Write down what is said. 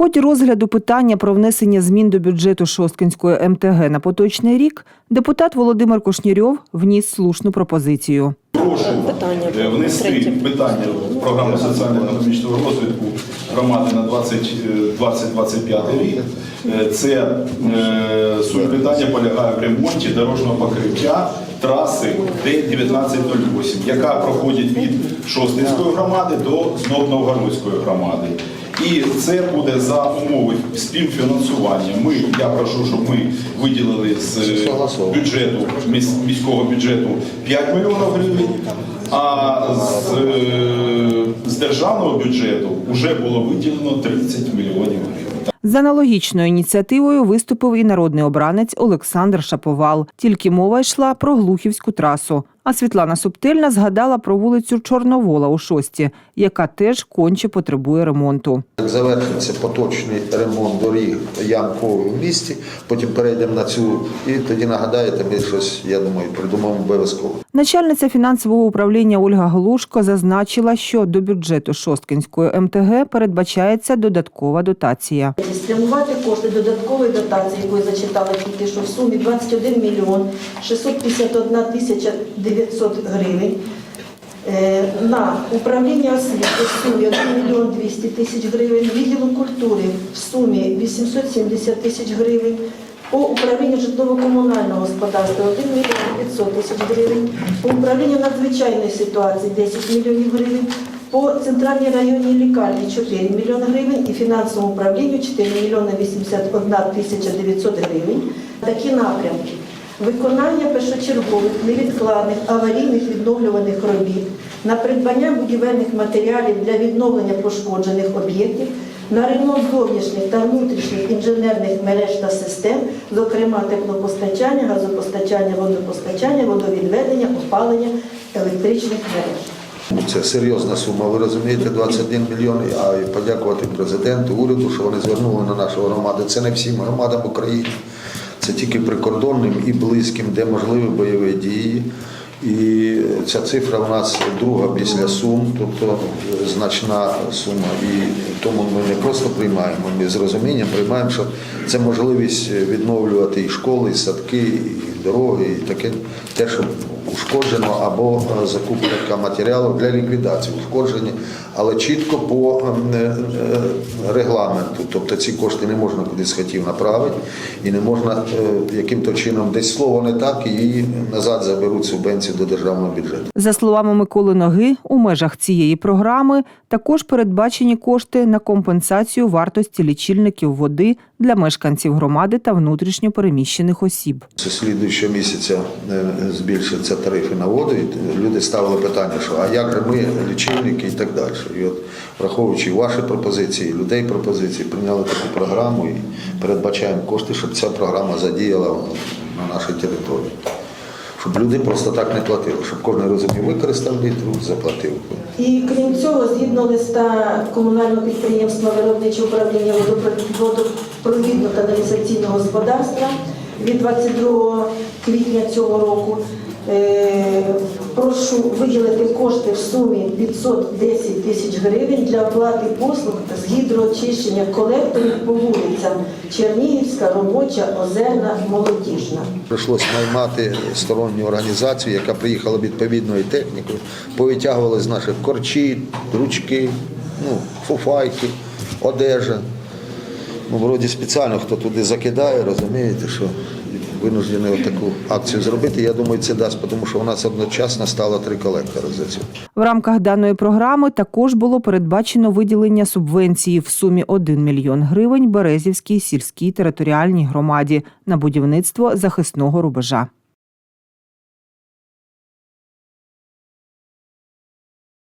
ході розгляду питання про внесення змін до бюджету Шосткинської МТГ на поточний рік депутат Володимир Кушнірьов вніс слушну пропозицію. Прошу Питання е, внести третє. питання в програму соціально-економічного розвитку громади на 20-25 рік. Е, Це е, суть питання полягає в ремонті дорожнього покриття траси Д-1908, яка проходить від Шостинської громади до знов Новгородської громади. І це буде за умови співфінансування. Ми, я прошу, щоб ми виділили з бюджету міського бюджету 5 мільйонів гривень, а з, е, з державного бюджету вже було виділено 30 мільйонів гривень. З аналогічною ініціативою виступив і народний обранець Олександр Шаповал. Тільки мова йшла про глухівську трасу. А Світлана Субтельна згадала про вулицю Чорновола у шості, яка теж конче потребує ремонту. Як завершиться поточний ремонт доріг ямкової в місті, потім перейдемо на цю і тоді нагадаєте, ми щось, я думаю, придумаємо обов'язково. Начальниця фінансового управління Ольга Глушко зазначила, що до бюджету Шосткинської МТГ передбачається додаткова дотація. Спрямувати кошти додаткової дотації, якої зачитали тільки що в сумі 21 мільйон 651 тисяча 900 гривень. е, На управління освіти в сумі 1 мільйон 200 тисяч гривень, відділу культури в сумі 870 тисяч гривень, по управлінню житлово-комунального господарства 1 мільйон 500 тисяч гривень, по управлінню надзвичайної ситуації 10 мільйонів гривень, по центральній районній лікарні 4 мільйони гривень і фінансовому управлінню 4 мільйони 81 тисяча 900 гривень. Такі напрямки. Виконання першочергових, невідкладних, аварійних відновлюваних робіт на придбання будівельних матеріалів для відновлення пошкоджених об'єктів, на ремонт зовнішніх та внутрішніх інженерних мереж та систем, зокрема теплопостачання, газопостачання, водопостачання, водовідведення, опалення електричних мереж. Ну, Це серйозна сума, ви розумієте, 21 мільйон. А подякувати президенту, уряду, що вони звернули на нашу громаду. Це не всім громадам України, це тільки прикордонним і близьким, де можливі бойові дії. І ця цифра у нас друга після сум, тобто значна сума. І тому ми не просто приймаємо, ми з розумінням приймаємо, що це можливість відновлювати і школи, і садки, і дороги, і таке те, що ушкоджено або е, закупка матеріалів для ліквідації ушкодження, але чітко по е, е, регламенту. Тобто ці кошти не можна кудись хотів направити і не можна яким-то чином десь слово не так, і її назад заберуть субвенцію до державного бюджету. За словами Миколи Ноги, у межах цієї програми також передбачені кошти на компенсацію вартості лічильників води для мешканців громади та внутрішньо переміщених осіб. Слідуючого місяця збільшаться тарифи на воду. І люди ставили питання, що а як ми, лічильники і так далі. І от, враховуючи ваші пропозиції, людей пропозиції, прийняли таку програму і передбачаємо кошти, щоб ця програма задіяла на нашій території. Щоб люди просто так не платили, щоб кожен розумів, використав літру, заплатив. І крім цього, згідно листа комунального підприємства виробниче управління водопровідно-каналізаційного господарства від 22 квітня цього року, прошу виділити кошти в сумі 510 тисяч гривень для оплати послуг з гідроочищення колекторів по вулицям Чернігівська, Робоча, Озерна, Молодіжна. Прийшлося наймати сторонню організацію, яка приїхала відповідною технікою, повитягували з наших корчі, ручки, ну, фуфайки, одежа. Ну, вроді спеціально хто туди закидає, розумієте, що винуждені таку акцію зробити. Я думаю, це дасть, тому що у нас одночасно стало три колектори за цю. В рамках даної програми також було передбачено виділення субвенції в сумі 1 мільйон гривень Березівській сільській територіальній громаді на будівництво захисного рубежа.